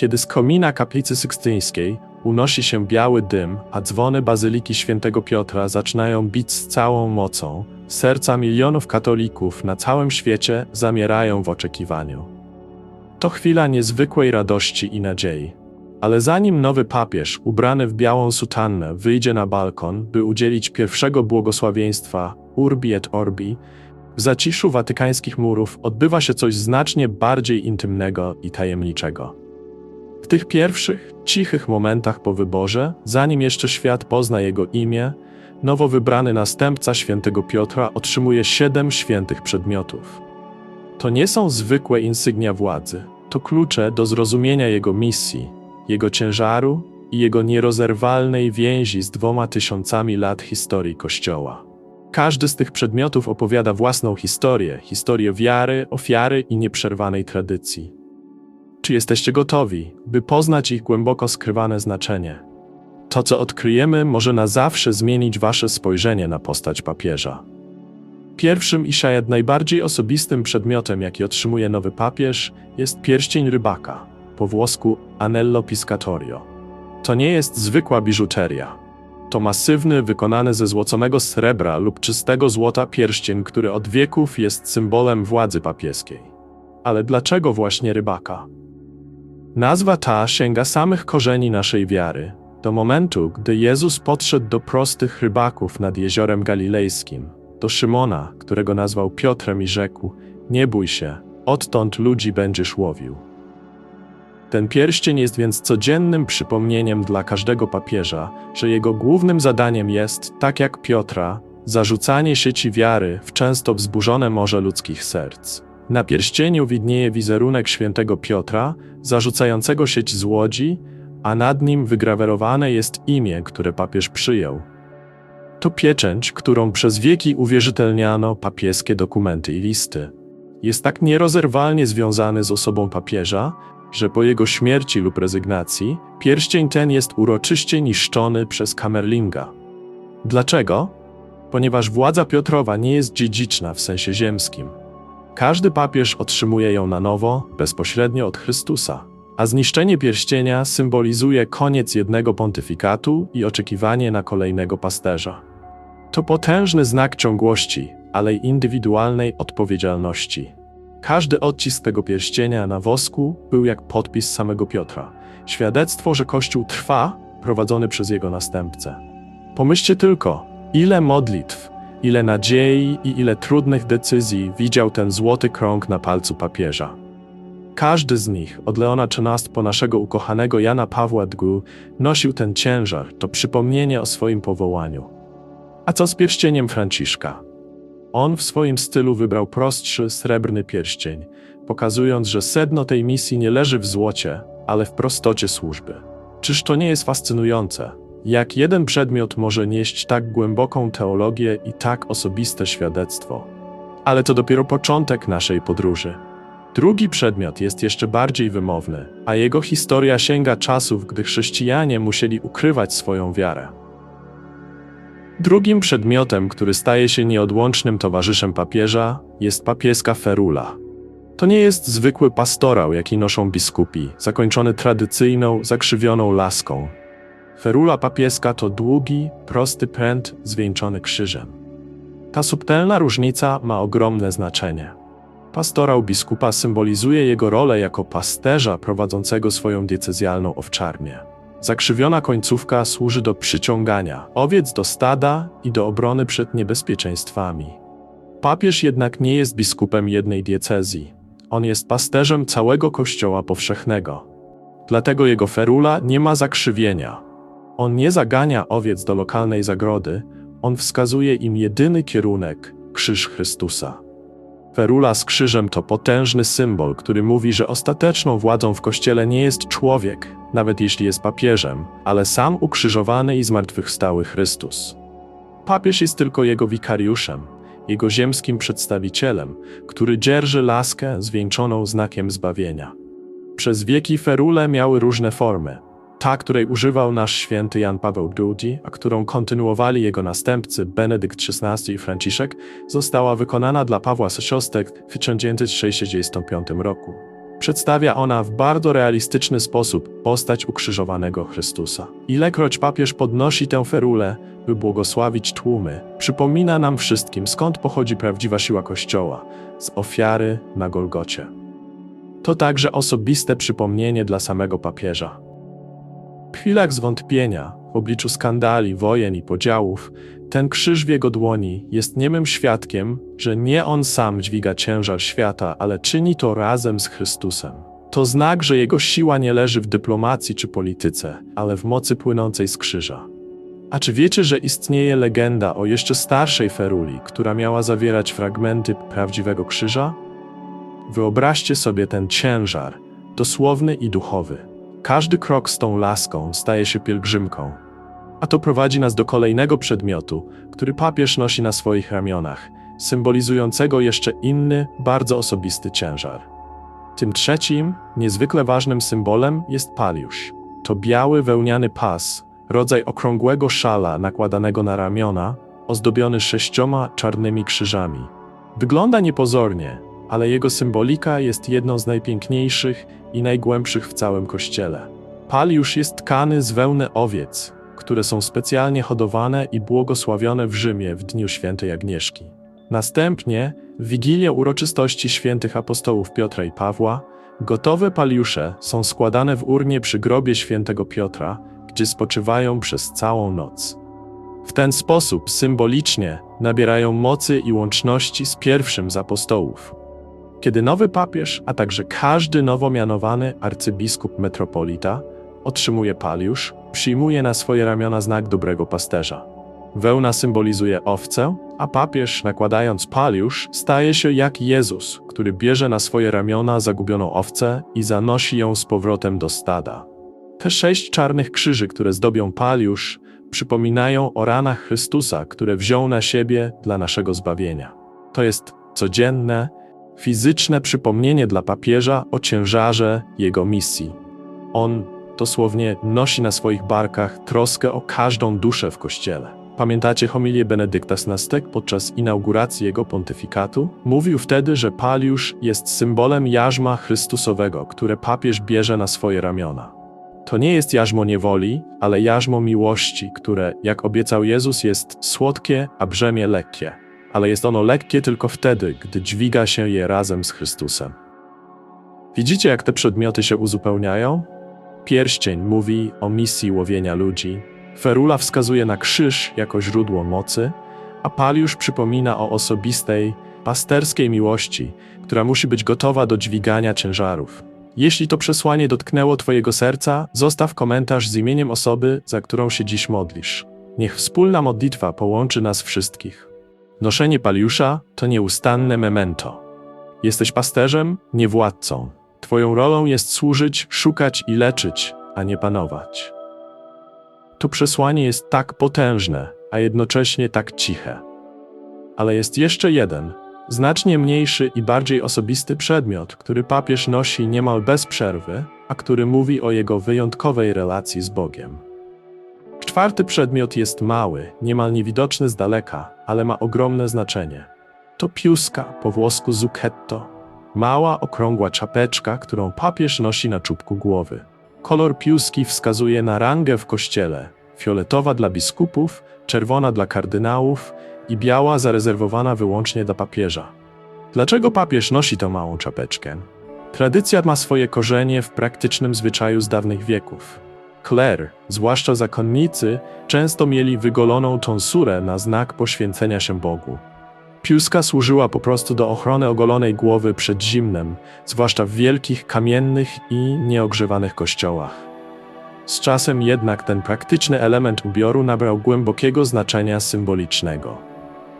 kiedy z komina kaplicy sykstyńskiej unosi się biały dym, a dzwony bazyliki świętego Piotra zaczynają bić z całą mocą, serca milionów katolików na całym świecie zamierają w oczekiwaniu. To chwila niezwykłej radości i nadziei. Ale zanim nowy papież, ubrany w białą sutannę, wyjdzie na balkon, by udzielić pierwszego błogosławieństwa Urbi et Orbi, w zaciszu watykańskich murów odbywa się coś znacznie bardziej intymnego i tajemniczego. W tych pierwszych, cichych momentach po wyborze, zanim jeszcze świat pozna jego imię, nowo wybrany następca świętego Piotra otrzymuje siedem świętych przedmiotów. To nie są zwykłe insygnia władzy, to klucze do zrozumienia jego misji, jego ciężaru i jego nierozerwalnej więzi z dwoma tysiącami lat historii Kościoła. Każdy z tych przedmiotów opowiada własną historię, historię wiary, ofiary i nieprzerwanej tradycji. Czy jesteście gotowi, by poznać ich głęboko skrywane znaczenie? To, co odkryjemy, może na zawsze zmienić wasze spojrzenie na postać papieża. Pierwszym i szajad najbardziej osobistym przedmiotem, jaki otrzymuje nowy papież, jest pierścień rybaka, po włosku Anello Piscatorio. To nie jest zwykła biżuteria. To masywny, wykonany ze złoconego srebra lub czystego złota pierścień, który od wieków jest symbolem władzy papieskiej. Ale dlaczego właśnie rybaka? Nazwa ta sięga samych korzeni naszej wiary, do momentu, gdy Jezus podszedł do prostych rybaków nad jeziorem galilejskim, do Szymona, którego nazwał Piotrem i rzekł: Nie bój się, odtąd ludzi będziesz łowił. Ten pierścień jest więc codziennym przypomnieniem dla każdego papieża, że jego głównym zadaniem jest, tak jak Piotra, zarzucanie sieci wiary w często wzburzone morze ludzkich serc. Na pierścieniu widnieje wizerunek świętego Piotra, zarzucającego sieć z łodzi, a nad nim wygrawerowane jest imię, które papież przyjął. To pieczęć, którą przez wieki uwierzytelniano papieskie dokumenty i listy. Jest tak nierozerwalnie związany z osobą papieża, że po jego śmierci lub rezygnacji pierścień ten jest uroczyście niszczony przez Kamerlinga. Dlaczego? Ponieważ władza Piotrowa nie jest dziedziczna w sensie ziemskim. Każdy papież otrzymuje ją na nowo, bezpośrednio od Chrystusa, a zniszczenie pierścienia symbolizuje koniec jednego pontyfikatu i oczekiwanie na kolejnego pasterza. To potężny znak ciągłości, ale i indywidualnej odpowiedzialności. Każdy odcisk tego pierścienia na wosku był jak podpis samego Piotra. Świadectwo, że Kościół trwa, prowadzony przez jego następcę. Pomyślcie tylko, ile modlitw, ile nadziei i ile trudnych decyzji widział ten złoty krąg na palcu papieża. Każdy z nich, od Leona XIII po naszego ukochanego Jana Pawła II, nosił ten ciężar, to przypomnienie o swoim powołaniu. A co z pierścieniem Franciszka? On w swoim stylu wybrał prostszy, srebrny pierścień, pokazując, że sedno tej misji nie leży w złocie, ale w prostocie służby. Czyż to nie jest fascynujące? Jak jeden przedmiot może nieść tak głęboką teologię i tak osobiste świadectwo? Ale to dopiero początek naszej podróży. Drugi przedmiot jest jeszcze bardziej wymowny, a jego historia sięga czasów, gdy chrześcijanie musieli ukrywać swoją wiarę. Drugim przedmiotem, który staje się nieodłącznym towarzyszem papieża, jest papieska ferula. To nie jest zwykły pastorał, jaki noszą biskupi, zakończony tradycyjną, zakrzywioną laską. Ferula papieska to długi, prosty pręt zwieńczony krzyżem. Ta subtelna różnica ma ogromne znaczenie. Pastorał biskupa symbolizuje jego rolę jako pasterza prowadzącego swoją diecezjalną owczarnię. Zakrzywiona końcówka służy do przyciągania owiec do stada i do obrony przed niebezpieczeństwami. Papież jednak nie jest biskupem jednej diecezji. On jest pasterzem całego Kościoła powszechnego. Dlatego jego ferula nie ma zakrzywienia. On nie zagania owiec do lokalnej zagrody, on wskazuje im jedyny kierunek krzyż Chrystusa. Ferula z krzyżem to potężny symbol, który mówi, że ostateczną władzą w kościele nie jest człowiek, nawet jeśli jest papieżem, ale sam ukrzyżowany i zmartwychwstały Chrystus. Papież jest tylko jego wikariuszem, jego ziemskim przedstawicielem, który dzierży laskę zwieńczoną znakiem zbawienia. Przez wieki ferule miały różne formy. Ta, której używał nasz święty Jan Paweł II, a którą kontynuowali jego następcy Benedykt XVI i Franciszek, została wykonana dla Pawła VI w 1965 roku. Przedstawia ona w bardzo realistyczny sposób postać ukrzyżowanego Chrystusa. Ilekroć papież podnosi tę ferulę, by błogosławić tłumy, przypomina nam wszystkim, skąd pochodzi prawdziwa siła Kościoła z ofiary na Golgocie. To także osobiste przypomnienie dla samego papieża. W chwilach zwątpienia, w obliczu skandali, wojen i podziałów, ten krzyż w jego dłoni jest niemym świadkiem, że nie on sam dźwiga ciężar świata, ale czyni to razem z Chrystusem. To znak, że jego siła nie leży w dyplomacji czy polityce, ale w mocy płynącej z krzyża. A czy wiecie, że istnieje legenda o jeszcze starszej feruli, która miała zawierać fragmenty prawdziwego krzyża? Wyobraźcie sobie ten ciężar, dosłowny i duchowy. Każdy krok z tą laską staje się pielgrzymką. A to prowadzi nas do kolejnego przedmiotu, który papież nosi na swoich ramionach, symbolizującego jeszcze inny, bardzo osobisty ciężar. Tym trzecim, niezwykle ważnym symbolem jest paliusz. To biały wełniany pas, rodzaj okrągłego szala nakładanego na ramiona, ozdobiony sześcioma czarnymi krzyżami. Wygląda niepozornie, ale jego symbolika jest jedną z najpiękniejszych i najgłębszych w całym kościele. Paliusz jest tkany z wełny owiec, które są specjalnie hodowane i błogosławione w Rzymie w dniu świętej Agnieszki. Następnie, w Wigilię uroczystości świętych apostołów Piotra i Pawła, gotowe paliusze są składane w urnie przy grobie świętego Piotra, gdzie spoczywają przez całą noc. W ten sposób symbolicznie nabierają mocy i łączności z pierwszym z apostołów. Kiedy nowy papież, a także każdy nowo mianowany arcybiskup metropolita otrzymuje paliusz, przyjmuje na swoje ramiona znak dobrego pasterza. Wełna symbolizuje owcę, a papież, nakładając paliusz, staje się jak Jezus, który bierze na swoje ramiona zagubioną owcę i zanosi ją z powrotem do stada. Te sześć czarnych krzyży, które zdobią paliusz, przypominają o ranach Chrystusa, które wziął na siebie dla naszego zbawienia. To jest codzienne, fizyczne przypomnienie dla papieża o ciężarze jego misji. On dosłownie nosi na swoich barkach troskę o każdą duszę w kościele. Pamiętacie homilię Benedykta XV podczas inauguracji jego pontyfikatu? Mówił wtedy, że paliusz jest symbolem jarzma Chrystusowego, które papież bierze na swoje ramiona. To nie jest jarzmo niewoli, ale jarzmo miłości, które, jak obiecał Jezus, jest słodkie, a brzemię lekkie. Ale jest ono lekkie tylko wtedy, gdy dźwiga się je razem z Chrystusem. Widzicie, jak te przedmioty się uzupełniają? Pierścień mówi o misji łowienia ludzi, ferula wskazuje na krzyż jako źródło mocy, a paliusz przypomina o osobistej, pasterskiej miłości, która musi być gotowa do dźwigania ciężarów. Jeśli to przesłanie dotknęło Twojego serca, zostaw komentarz z imieniem osoby, za którą się dziś modlisz. Niech wspólna modlitwa połączy nas wszystkich. Noszenie paliusza to nieustanne memento. Jesteś pasterzem, nie władcą. Twoją rolą jest służyć, szukać i leczyć, a nie panować. To przesłanie jest tak potężne, a jednocześnie tak ciche. Ale jest jeszcze jeden, znacznie mniejszy i bardziej osobisty przedmiot, który papież nosi niemal bez przerwy, a który mówi o jego wyjątkowej relacji z Bogiem. Czwarty przedmiot jest mały, niemal niewidoczny z daleka, ale ma ogromne znaczenie. To piuska, po włosku zucchetto, mała, okrągła czapeczka, którą papież nosi na czubku głowy. Kolor piuski wskazuje na rangę w kościele: fioletowa dla biskupów, czerwona dla kardynałów i biała zarezerwowana wyłącznie dla papieża. Dlaczego papież nosi tę małą czapeczkę? Tradycja ma swoje korzenie w praktycznym zwyczaju z dawnych wieków. Kler, zwłaszcza zakonnicy, często mieli wygoloną tonsurę na znak poświęcenia się Bogu. Piuska służyła po prostu do ochrony ogolonej głowy przed zimnem, zwłaszcza w wielkich, kamiennych i nieogrzewanych kościołach. Z czasem jednak ten praktyczny element ubioru nabrał głębokiego znaczenia symbolicznego.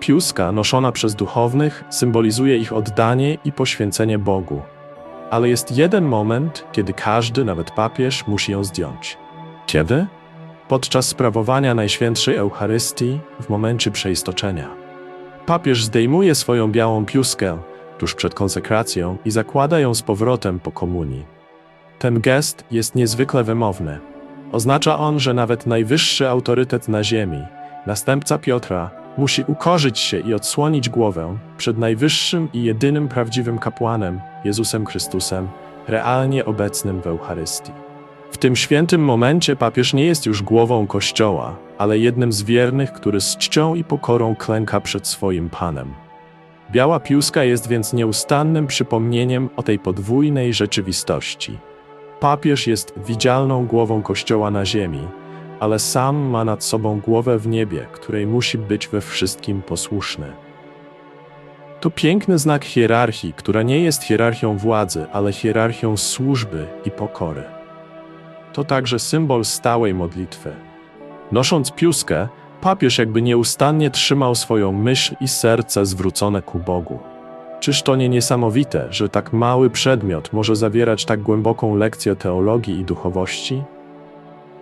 Piuska, noszona przez duchownych, symbolizuje ich oddanie i poświęcenie Bogu. Ale jest jeden moment, kiedy każdy, nawet papież, musi ją zdjąć. Kiedy? Podczas sprawowania Najświętszej Eucharystii, w momencie przeistoczenia. Papież zdejmuje swoją białą piuskę tuż przed konsekracją i zakłada ją z powrotem po komunii. Ten gest jest niezwykle wymowny. Oznacza on, że nawet najwyższy autorytet na ziemi, następca Piotra, musi ukorzyć się i odsłonić głowę przed najwyższym i jedynym prawdziwym kapłanem, Jezusem Chrystusem, realnie obecnym w Eucharystii. Tym świętym momencie papież nie jest już głową Kościoła, ale jednym z wiernych, który z czcią i pokorą klęka przed swoim Panem. Biała piuska jest więc nieustannym przypomnieniem o tej podwójnej rzeczywistości. Papież jest widzialną głową Kościoła na ziemi, ale sam ma nad sobą głowę w niebie, której musi być we wszystkim posłuszny. To piękny znak hierarchii, która nie jest hierarchią władzy, ale hierarchią służby i pokory. To także symbol stałej modlitwy. Nosząc piuskę, papież jakby nieustannie trzymał swoją myśl i serce zwrócone ku Bogu. Czyż to nie niesamowite, że tak mały przedmiot może zawierać tak głęboką lekcję teologii i duchowości?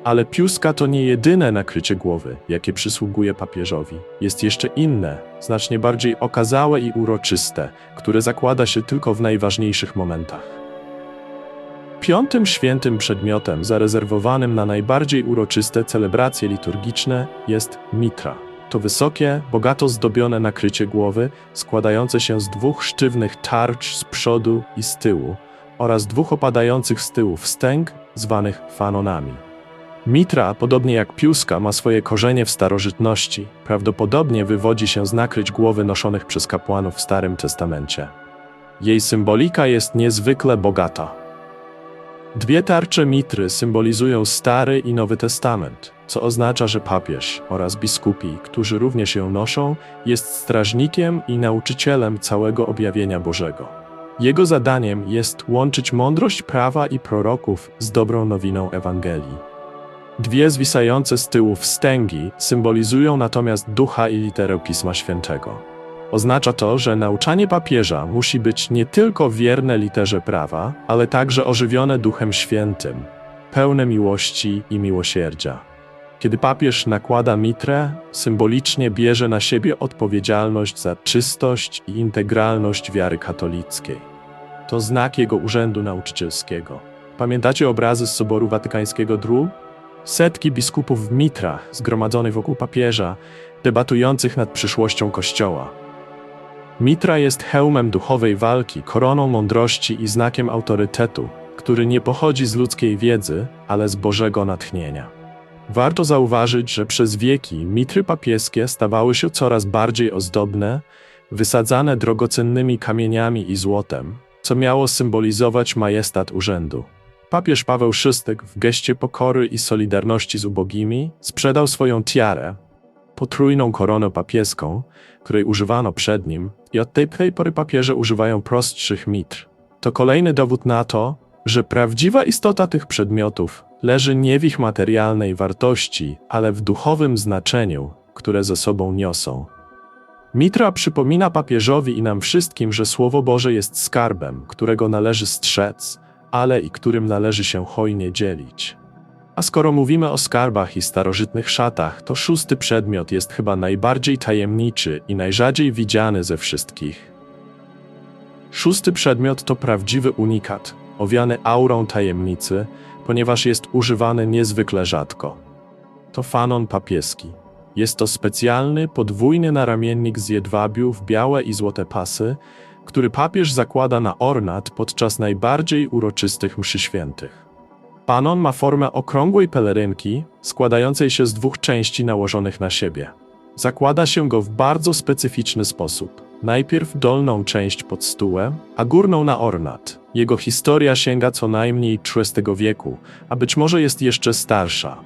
Ale piuska to nie jedyne nakrycie głowy, jakie przysługuje papieżowi. Jest jeszcze inne, znacznie bardziej okazałe i uroczyste, które zakłada się tylko w najważniejszych momentach. Piątym świętym przedmiotem zarezerwowanym na najbardziej uroczyste celebracje liturgiczne jest mitra. To wysokie, bogato zdobione nakrycie głowy, składające się z dwóch sztywnych tarcz z przodu i z tyłu oraz dwóch opadających z tyłu wstęg, zwanych fanonami. Mitra, podobnie jak piuska, ma swoje korzenie w starożytności. Prawdopodobnie wywodzi się z nakryć głowy noszonych przez kapłanów w Starym Testamencie. Jej symbolika jest niezwykle bogata. Dwie tarcze mitry symbolizują Stary i Nowy Testament, co oznacza, że papież oraz biskupi, którzy również ją noszą, jest strażnikiem i nauczycielem całego objawienia Bożego. Jego zadaniem jest łączyć mądrość prawa i proroków z dobrą nowiną Ewangelii. Dwie zwisające z tyłu wstęgi symbolizują natomiast ducha i literę Pisma Świętego. Oznacza to, że nauczanie papieża musi być nie tylko wierne literze prawa, ale także ożywione Duchem Świętym, pełne miłości i miłosierdzia. Kiedy papież nakłada mitrę, symbolicznie bierze na siebie odpowiedzialność za czystość i integralność wiary katolickiej. To znak jego urzędu nauczycielskiego. Pamiętacie obrazy z Soboru Watykańskiego II? Setki biskupów w mitrach zgromadzonych wokół papieża, debatujących nad przyszłością Kościoła. Mitra jest hełmem duchowej walki, koroną mądrości i znakiem autorytetu, który nie pochodzi z ludzkiej wiedzy, ale z Bożego natchnienia. Warto zauważyć, że przez wieki mitry papieskie stawały się coraz bardziej ozdobne, wysadzane drogocennymi kamieniami i złotem, co miało symbolizować majestat urzędu. Papież Paweł VI w geście pokory i solidarności z ubogimi sprzedał swoją tiarę, potrójną koronę papieską, której używano przed nim, i od tej pory papieże używają prostszych mitr. To kolejny dowód na to, że prawdziwa istota tych przedmiotów leży nie w ich materialnej wartości, ale w duchowym znaczeniu, które ze sobą niosą. Mitra przypomina papieżowi i nam wszystkim, że Słowo Boże jest skarbem, którego należy strzec, ale i którym należy się hojnie dzielić. A skoro mówimy o skarbach i starożytnych szatach, to szósty przedmiot jest chyba najbardziej tajemniczy i najrzadziej widziany ze wszystkich. Szósty przedmiot to prawdziwy unikat, owiany aurą tajemnicy, ponieważ jest używany niezwykle rzadko. To fanon papieski. Jest to specjalny, podwójny naramiennik z jedwabiu w białe i złote pasy, który papież zakłada na ornat podczas najbardziej uroczystych mszy świętych. Panon ma formę okrągłej pelerynki, składającej się z dwóch części nałożonych na siebie. Zakłada się go w bardzo specyficzny sposób. Najpierw dolną część pod stółem, a górną na ornat. Jego historia sięga co najmniej XVI wieku, a być może jest jeszcze starsza.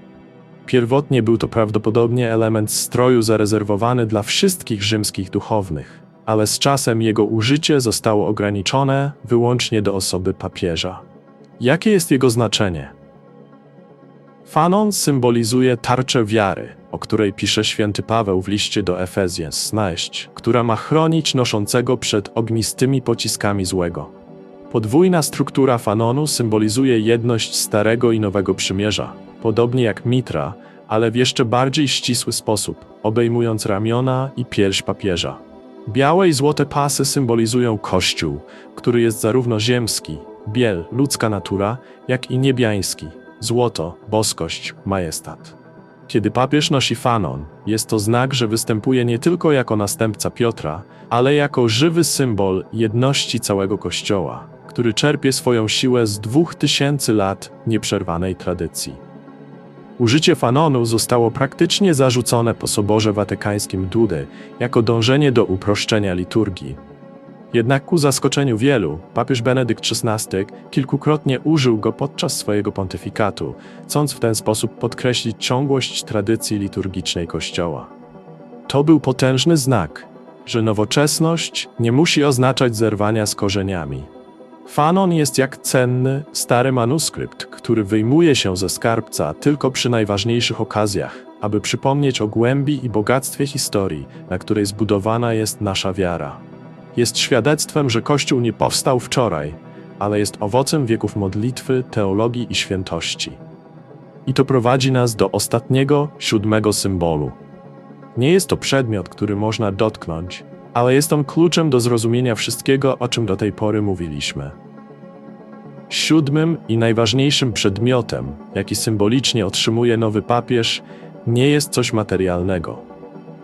Pierwotnie był to prawdopodobnie element stroju zarezerwowany dla wszystkich rzymskich duchownych, ale z czasem jego użycie zostało ograniczone wyłącznie do osoby papieża. Jakie jest jego znaczenie? Fanon symbolizuje tarczę wiary, o której pisze święty Paweł w liście do Efezjan, znaść, która ma chronić noszącego przed ognistymi pociskami złego. Podwójna struktura fanonu symbolizuje jedność Starego i Nowego Przymierza, podobnie jak mitra, ale w jeszcze bardziej ścisły sposób, obejmując ramiona i pierś papieża. Białe i złote pasy symbolizują Kościół, który jest zarówno ziemski, biel, ludzka natura, jak i niebiański, złoto, boskość, majestat. Kiedy papież nosi fanon, jest to znak, że występuje nie tylko jako następca Piotra, ale jako żywy symbol jedności całego Kościoła, który czerpie swoją siłę z dwóch tysięcy lat nieprzerwanej tradycji. Użycie fanonu zostało praktycznie zarzucone po Soborze Watykańskim Dudy jako dążenie do uproszczenia liturgii. Jednak ku zaskoczeniu wielu, papież Benedykt XVI kilkukrotnie użył go podczas swojego pontyfikatu, chcąc w ten sposób podkreślić ciągłość tradycji liturgicznej Kościoła. To był potężny znak, że nowoczesność nie musi oznaczać zerwania z korzeniami. Fanon jest jak cenny, stary manuskrypt, który wyjmuje się ze skarbca tylko przy najważniejszych okazjach, aby przypomnieć o głębi i bogactwie historii, na której zbudowana jest nasza wiara. Jest świadectwem, że Kościół nie powstał wczoraj, ale jest owocem wieków modlitwy, teologii i świętości. I to prowadzi nas do ostatniego, siódmego symbolu. Nie jest to przedmiot, który można dotknąć, ale jest on kluczem do zrozumienia wszystkiego, o czym do tej pory mówiliśmy. Siódmym i najważniejszym przedmiotem, jaki symbolicznie otrzymuje nowy papież, nie jest coś materialnego.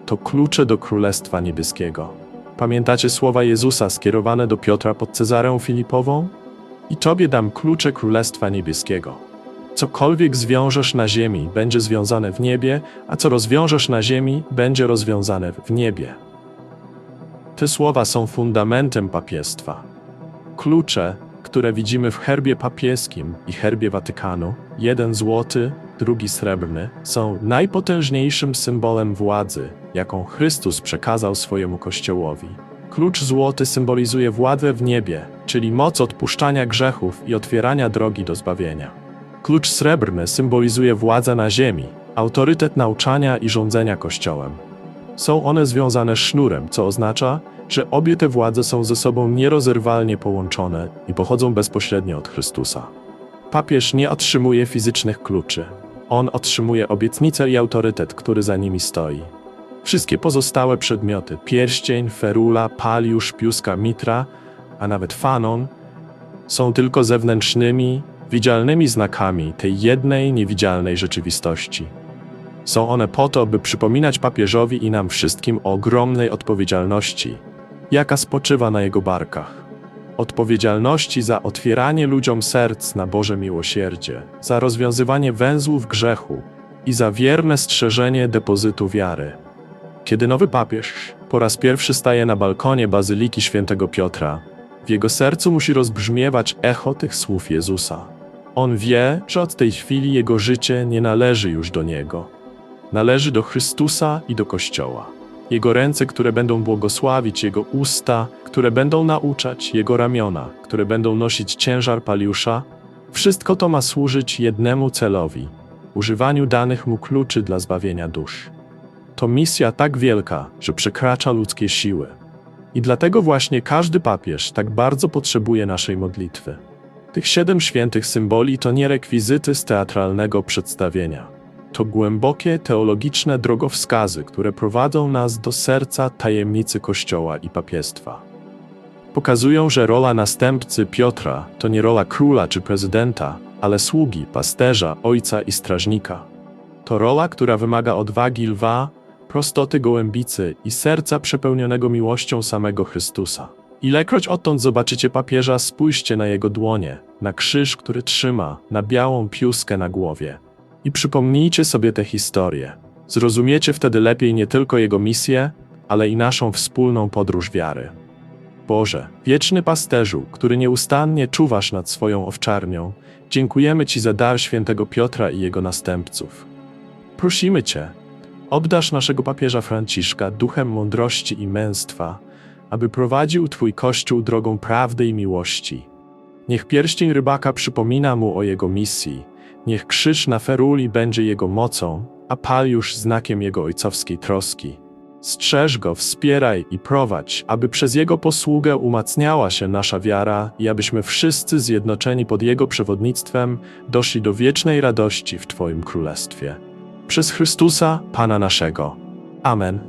To klucze do Królestwa Niebieskiego. Pamiętacie słowa Jezusa skierowane do Piotra pod Cezarą Filipową? I tobie dam klucze Królestwa Niebieskiego. Cokolwiek zwiążesz na ziemi, będzie związane w niebie, a co rozwiążesz na ziemi, będzie rozwiązane w niebie. Te słowa są fundamentem papiestwa. Klucze, które widzimy w herbie papieskim i herbie Watykanu, jeden złoty, drugi srebrny, są najpotężniejszym symbolem władzy, jaką Chrystus przekazał swojemu Kościołowi. Klucz złoty symbolizuje władzę w niebie, czyli moc odpuszczania grzechów i otwierania drogi do zbawienia. Klucz srebrny symbolizuje władzę na ziemi, autorytet nauczania i rządzenia Kościołem. Są one związane sznurem, co oznacza, że obie te władze są ze sobą nierozerwalnie połączone i pochodzą bezpośrednio od Chrystusa. Papież nie otrzymuje fizycznych kluczy. On otrzymuje obietnicę i autorytet, który za nimi stoi. Wszystkie pozostałe przedmioty pierścień, ferula, paliusz, piuska, mitra, a nawet fanon są tylko zewnętrznymi, widzialnymi znakami tej jednej niewidzialnej rzeczywistości. Są one po to, by przypominać papieżowi i nam wszystkim o ogromnej odpowiedzialności, jaka spoczywa na jego barkach. Odpowiedzialności za otwieranie ludziom serc na Boże miłosierdzie, za rozwiązywanie węzłów grzechu i za wierne strzeżenie depozytu wiary. Kiedy nowy papież po raz pierwszy staje na balkonie Bazyliki Świętego Piotra, w jego sercu musi rozbrzmiewać echo tych słów Jezusa. On wie, że od tej chwili jego życie nie należy już do niego. Należy do Chrystusa i do Kościoła. Jego ręce, które będą błogosławić, Jego usta, które będą nauczać, Jego ramiona, które będą nosić ciężar paliusza, wszystko to ma służyć jednemu celowi używaniu danych mu kluczy dla zbawienia dusz. To misja tak wielka, że przekracza ludzkie siły. I dlatego właśnie każdy papież tak bardzo potrzebuje naszej modlitwy. Tych siedem świętych symboli to nie rekwizyty z teatralnego przedstawienia. To głębokie teologiczne drogowskazy, które prowadzą nas do serca tajemnicy Kościoła i papiestwa. Pokazują, że rola następcy Piotra to nie rola króla czy prezydenta, ale sługi, pasterza, ojca i strażnika. To rola, która wymaga odwagi lwa, prostoty gołębicy i serca przepełnionego miłością samego Chrystusa. Ilekroć odtąd zobaczycie papieża, spójrzcie na jego dłonie, na krzyż, który trzyma, na białą piuskę na głowie. I przypomnijcie sobie tę historię. Zrozumiecie wtedy lepiej nie tylko jego misję, ale i naszą wspólną podróż wiary. Boże, wieczny pasterzu, który nieustannie czuwasz nad swoją owczarnią, dziękujemy Ci za dar świętego Piotra i jego następców. Prosimy Cię, obdasz naszego papieża Franciszka duchem mądrości i męstwa, aby prowadził Twój Kościół drogą prawdy i miłości. Niech pierścień rybaka przypomina mu o jego misji, niech krzyż na feruli będzie jego mocą, a paliusz znakiem jego ojcowskiej troski. Strzeż go, wspieraj i prowadź, aby przez jego posługę umacniała się nasza wiara i abyśmy wszyscy zjednoczeni pod jego przewodnictwem doszli do wiecznej radości w Twoim Królestwie. Przez Chrystusa, Pana naszego. Amen.